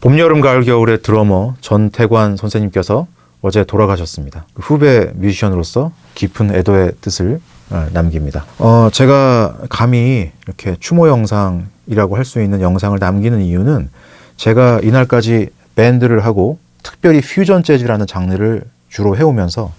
봄, 여름, 가을, 겨울의 드러머 전태관 선생님께서 어제 돌아가셨습니다. 그 후배 뮤지션으로서 깊은 애도의 뜻을 어, 남깁니다. 어, 제가 감히 이렇게 추모 영상이라고 할 수 있는 영상을 남기는 이유는 제가 이날까지 밴드를 하고 특별히 퓨전 재즈라는 장르를 주로 해오면서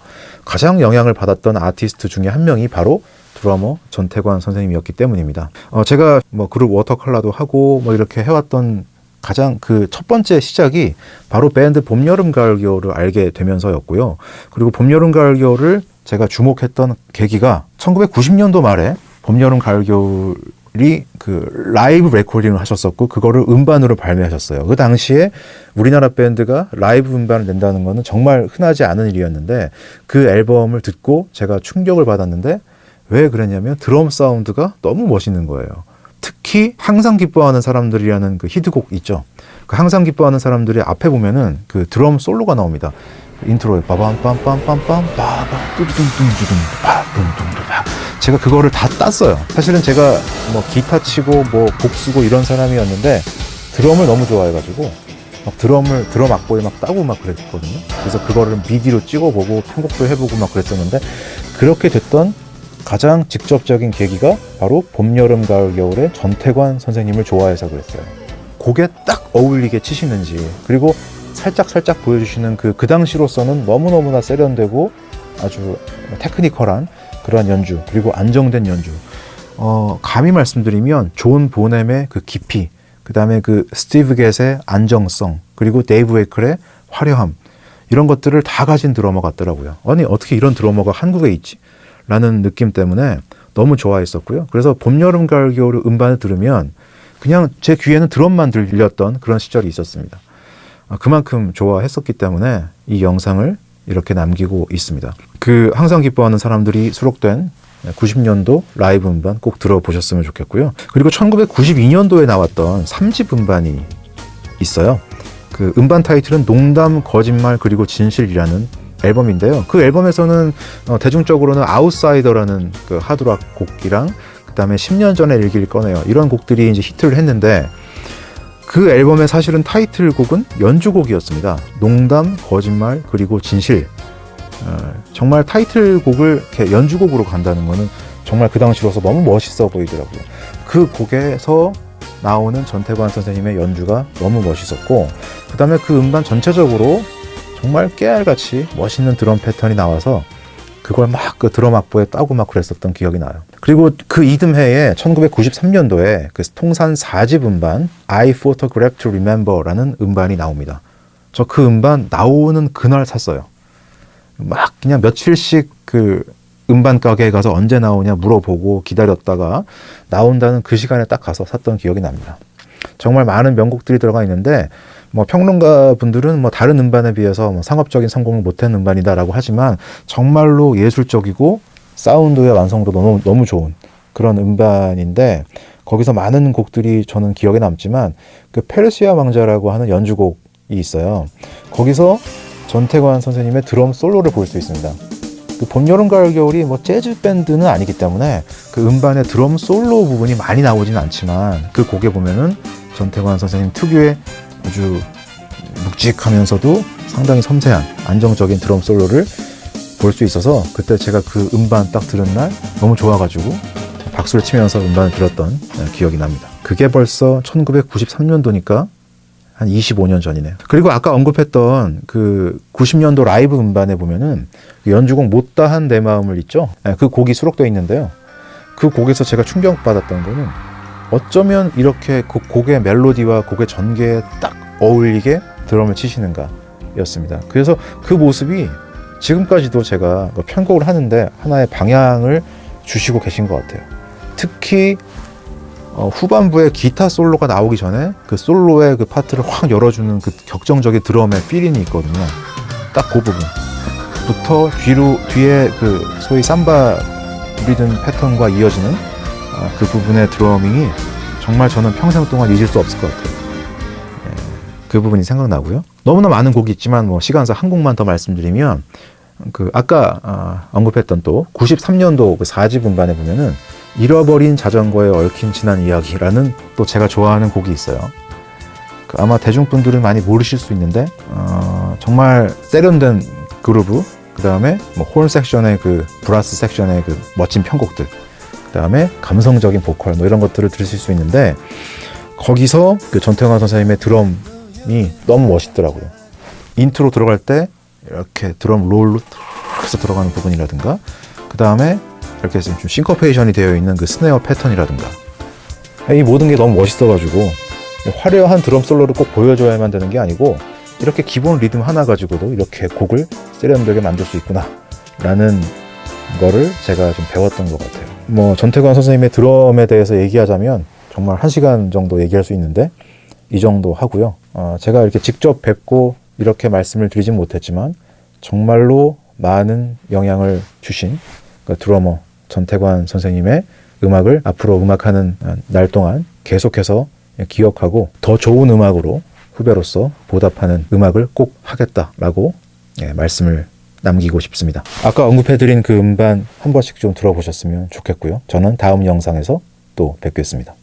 가장 영향을 받았던 아티스트 중에 한 명이 바로 드러머 전태관 선생님이었기 때문입니다. 어, 제가 뭐 그룹 워터컬러도 하고 뭐 이렇게 해왔던 가장 그 첫 번째 시작이 바로 밴드 봄, 여름, 가을, 겨울을 알게 되면서였고요. 그리고 봄, 여름, 가을, 겨울을 제가 주목했던 계기가 1990년도 말에 봄, 여름, 가을, 겨울이 그 라이브 레코딩을 하셨었고 그거를 음반으로 발매하셨어요. 그 당시에 우리나라 밴드가 라이브 음반을 낸다는 거는 정말 흔하지 않은 일이었는데 그 앨범을 듣고 제가 충격을 받았는데 왜 그랬냐면 드럼 사운드가 너무 멋있는 거예요. 특히 항상 기뻐하는 사람들이라는 그 히트곡 있죠. 그 항상 기뻐하는 사람들이 앞에 보면은 그 드럼 솔로가 나옵니다. 그 인트로에 빠밤빰빰빰빰 빠밤 뚜두둥둥두둥 빠둠둥두바 제가 그거를 다 땄어요. 사실은 제가 뭐 기타 치고 뭐 곡 쓰고 이런 사람이었는데 드럼을 너무 좋아해가지고 막 드럼을 드럼 악보에 막 따고 막 그랬거든요. 그래서 그거를 미디로 찍어보고 편곡도 해보고 막 그랬었는데 그렇게 됐던 가장 직접적인 계기가 바로 봄, 여름, 가을, 겨울에 전태관 선생님을 좋아해서 그랬어요. 곡에 딱 어울리게 치시는지 그리고 살짝 살짝 보여주시는 그, 그 당시로서는 너무너무나 세련되고 아주 테크니컬한 그러한 연주 그리고 안정된 연주 어, 감히 말씀드리면 존 보넴의 그 깊이 그 다음에 그 스티브 겟의 안정성 그리고 데이브 웨이클의 화려함 이런 것들을 다 가진 드러머 같더라고요. 아니 어떻게 이런 드러머가 한국에 있지? 라는 느낌 때문에 너무 좋아했었고요. 그래서 봄, 여름, 가을, 겨울 음반을 들으면 그냥 제 귀에는 드럼만 들렸던 그런 시절이 있었습니다. 아, 그만큼 좋아했었기 때문에 이 영상을 이렇게 남기고 있습니다. 그 항상 기뻐하는 사람들이 수록된 90년도 라이브 음반 꼭 들어보셨으면 좋겠고요. 그리고 1992년도에 나왔던 3집 음반이 있어요. 그 음반 타이틀은 농담, 거짓말, 그리고 진실이라는 앨범인데요. 그 앨범에서는 어, 대중적으로는 아웃사이더라는 그 하드락 곡이랑 그다음에 10년 전의 일기를 꺼내요. 이런 곡들이 이제 히트를 했는데 그 앨범의 사실은 타이틀곡은 연주곡이었습니다. 농담, 거짓말, 그리고 진실. 어, 정말 타이틀곡을 이렇게 연주곡으로 간다는 거는 정말 그 당시로서 너무 멋있어 보이더라고요. 그 곡에서 나오는 전태관 선생님의 연주가 너무 멋있었고, 그 다음에 그 음반 전체적으로 정말 깨알같이 멋있는 드럼 패턴이 나와서 그걸 막 그 드럼 악보에 따고 막 그랬었던 기억이 나요. 그리고 그 이듬해에 1993년도에 그 통산 4집 음반 I Photograph to Remember라는 음반이 나옵니다. 저 그 음반 나오는 그날 샀어요. 막 그냥 며칠씩 그 음반 가게에 가서 언제 나오냐 물어보고 기다렸다가 나온다는 그 시간에 딱 가서 샀던 기억이 납니다. 정말 많은 명곡들이 들어가 있는데 뭐 평론가 분들은 뭐 다른 음반에 비해서 뭐 상업적인 성공을 못한 음반이다라고 하지만 정말로 예술적이고 사운드의 완성도 너무 너무 좋은 그런 음반인데 거기서 많은 곡들이 저는 기억에 남지만 그 페르시아 왕자라고 하는 연주곡이 있어요. 거기서 전태관 선생님의 드럼 솔로를 볼 수 있습니다. 그 봄, 여름, 가을, 겨울이 뭐 재즈 밴드는 아니기 때문에 그 음반의 드럼 솔로 부분이 많이 나오지는 않지만 그 곡에 보면은 전태관 선생님 특유의 아주 묵직하면서도 상당히 섬세한 안정적인 드럼 솔로를 볼 수 있어서 그때 제가 그 음반 딱 들은 날 너무 좋아가지고 박수를 치면서 음반을 들었던 기억이 납니다. 그게 벌써 1993년도니까 한 25년 전이네요. 그리고 아까 언급했던 그 90년도 라이브 음반에 보면은 그 연주곡 못다한 내 마음을 있죠. 네, 그 곡이 수록되어 있는데요. 그 곡에서 제가 충격받았던 거는 어쩌면 이렇게 그 곡의 멜로디와 곡의 전개에 딱 어울리게 드럼을 치시는가 였습니다. 그래서 그 모습이 지금까지도 제가 뭐 편곡을 하는데 하나의 방향을 주시고 계신 것 같아요. 특히 어, 후반부에 기타 솔로가 나오기 전에 그 솔로의 그 파트를 확 열어주는 그 격정적인 드럼의 필링이 있거든요. 딱 그 부분부터 뒤로 뒤에 그 소위 삼바 리듬 패턴과 이어지는 어, 그 부분의 드러밍이 정말 저는 평생 동안 잊을 수 없을 것 같아요. 예, 그 부분이 생각나고요. 너무나 많은 곡이 있지만 뭐 시간상 한 곡만 더 말씀드리면 그 아까 아, 언급했던 또 93년도 그 4집 음반에 보면은 잃어버린 자전거에 얽힌 지난 이야기라는 또 제가 좋아하는 곡이 있어요. 그 아마 대중분들은 많이 모르실 수 있는데 어, 정말 세련된 그루브 그 다음에 뭐홀 섹션의 그 브라스 섹션의 그 멋진 편곡들 그 다음에 감성적인 보컬 뭐 이런 것들을 들으실 수 있는데 거기서 그 전태관 선생님의 드럼이 너무 멋있더라고요. 인트로 들어갈 때 이렇게 드럼 롤로 해서 들어가는 부분이라든가 그 다음에 이렇게 좀 싱커페이션이 되어 있는 그 스네어 패턴이라든가 이 모든 게 너무 멋있어가지고 화려한 드럼 솔로를 꼭 보여줘야만 되는 게 아니고 이렇게 기본 리듬 하나 가지고도 이렇게 곡을 세련되게 만들 수 있구나 라는 거를 제가 좀 배웠던 것 같아요. 뭐 전태관 선생님의 드럼에 대해서 얘기하자면 정말 한 시간 정도 얘기할 수 있는데 이 정도 하고요. 어, 제가 이렇게 직접 뵙고 이렇게 말씀을 드리진 못했지만 정말로 많은 영향을 주신 그 드러머 전태관 선생님의 음악을 앞으로 음악하는 날 동안 계속해서 기억하고 더 좋은 음악으로 후배로서 보답하는 음악을 꼭 하겠다라고 예, 말씀을 남기고 싶습니다. 아까 언급해드린 그 음반 한 번씩 좀 들어보셨으면 좋겠고요. 저는 다음 영상에서 또 뵙겠습니다.